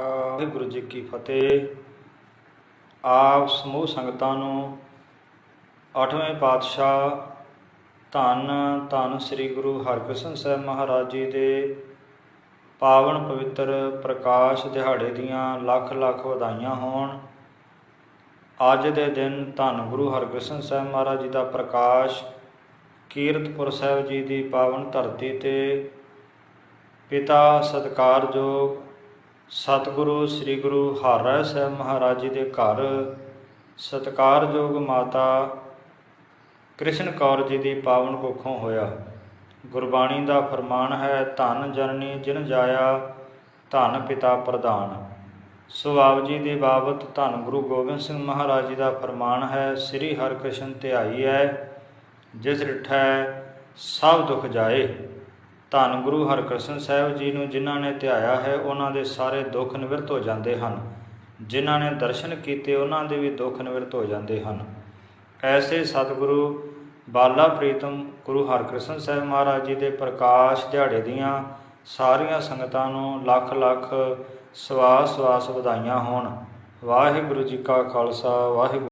ਵਾਹਿਗੁਰੂ ਜੀ ਕੀ ਫਤਿਹ। ਆਪ ਸਮੂਹ ਸੰਗਤਾਂ ਨੂੰ ਅੱਠਵੇਂ ਪਾਤਸ਼ਾਹ ਧੰਨ ਧੰਨ ਸ੍ਰੀ ਗੁਰੂ ਹਰਕ੍ਰਿਸ਼ਨ ਸਾਹਿਬ ਮਹਾਰਾਜ ਜੀ ਦੇ ਪਾਵਨ ਪਵਿੱਤਰ ਪ੍ਰਕਾਸ਼ ਦਿਹਾੜੇ ਦੀਆਂ ਲੱਖ ਲੱਖ ਵਧਾਈਆਂ ਹੋਣ। ਅੱਜ ਦੇ ਦਿਨ ਧੰਨ ਗੁਰੂ ਹਰਕ੍ਰਿਸ਼ਨ ਸਾਹਿਬ ਮਹਾਰਾਜ ਜੀ ਦਾ ਪ੍ਰਕਾਸ਼ ਕੀਰਤਪੁਰ ਸਾਹਿਬ ਜੀ ਦੀ ਪਾਵਨ ਧਰਤੀ ਤੇ ਪਿਤਾ ਸਤਿਕਾਰਯੋਗ ਸਤਿਗੁਰੂ, ਸ੍ਰੀ ਗੁਰੂ ਹਰਿ ਸਾਹਿਬ ਮਹਾਰਾਜ ਜੀ ਦੇ ਘਰ ਸਤਿਕਾਰਯੋਗ ਮਾਤਾ ਕ੍ਰਿਸ਼ਨ ਕੌਰ ਜੀ ਦੀ ਪਾਵਨ ਕੁੱਖੋਂ ਹੋਇਆ। ਗੁਰਬਾਣੀ ਦਾ ਫਰਮਾਨ ਹੈ, ਧੰਨ ਜਨਨੀ ਜਿਨ ਜਾਇਆ, ਧਨ ਪਿਤਾ ਪ੍ਰਧਾਨ। ਸੋ ਆਪ ਜੀ ਦੇ ਬਾਬਤ ਧੰਨ ਗੁਰੂ ਗੋਬਿੰਦ ਸਿੰਘ ਮਹਾਰਾਜ ਜੀ ਦਾ ਫਰਮਾਨ ਹੈ, ਸ੍ਰੀ ਹਰਿਕ੍ਰਿਸ਼ਨ ਧਿਆਈ ਹੈ ਜਿਸ ਰਿਠੈ ਸਭ ਦੁੱਖ ਜਾਏ। ਧੰਨ ਗੁਰੂ ਹਰਕ੍ਰਿਸ਼ਨ ਸਾਹਿਬ ਜੀ ਨੂੰ ਜਿਨ੍ਹਾਂ ਨੇ ਧਿਆਇਆ ਹੈ, ਉਹਨਾਂ ਦੇ ਸਾਰੇ ਦੁੱਖ ਨਿਵਰਤ ਹੋ ਜਾਂਦੇ ਹਨ। ਜਿਨ੍ਹਾਂ ਨੇ ਦਰਸ਼ਨ ਕੀਤੇ, ਉਹਨਾਂ ਦੇ ਵੀ ਦੁੱਖ ਨਿਵਰਤ ਹੋ ਜਾਂਦੇ ਹਨ। ਐਸੇ ਸਤਿਗੁਰੂ ਬਾਲਾ ਪ੍ਰੀਤਮ ਗੁਰੂ ਹਰਕ੍ਰਿਸ਼ਨ ਸਾਹਿਬ ਮਹਾਰਾਜ ਜੀ ਦੇ ਪ੍ਰਕਾਸ਼ ਦਿਹਾੜੇ ਦੀਆਂ ਸਾਰੀਆਂ ਸੰਗਤਾਂ ਨੂੰ ਲੱਖ ਲੱਖ ਸਵਾਸ ਸਵਾਸ ਵਧਾਈਆਂ ਹੋਣ। ਵਾਹਿਗੁਰੂ ਜੀ ਕਾ ਖਾਲਸਾ, ਵਾਹਿਗੁਰੂ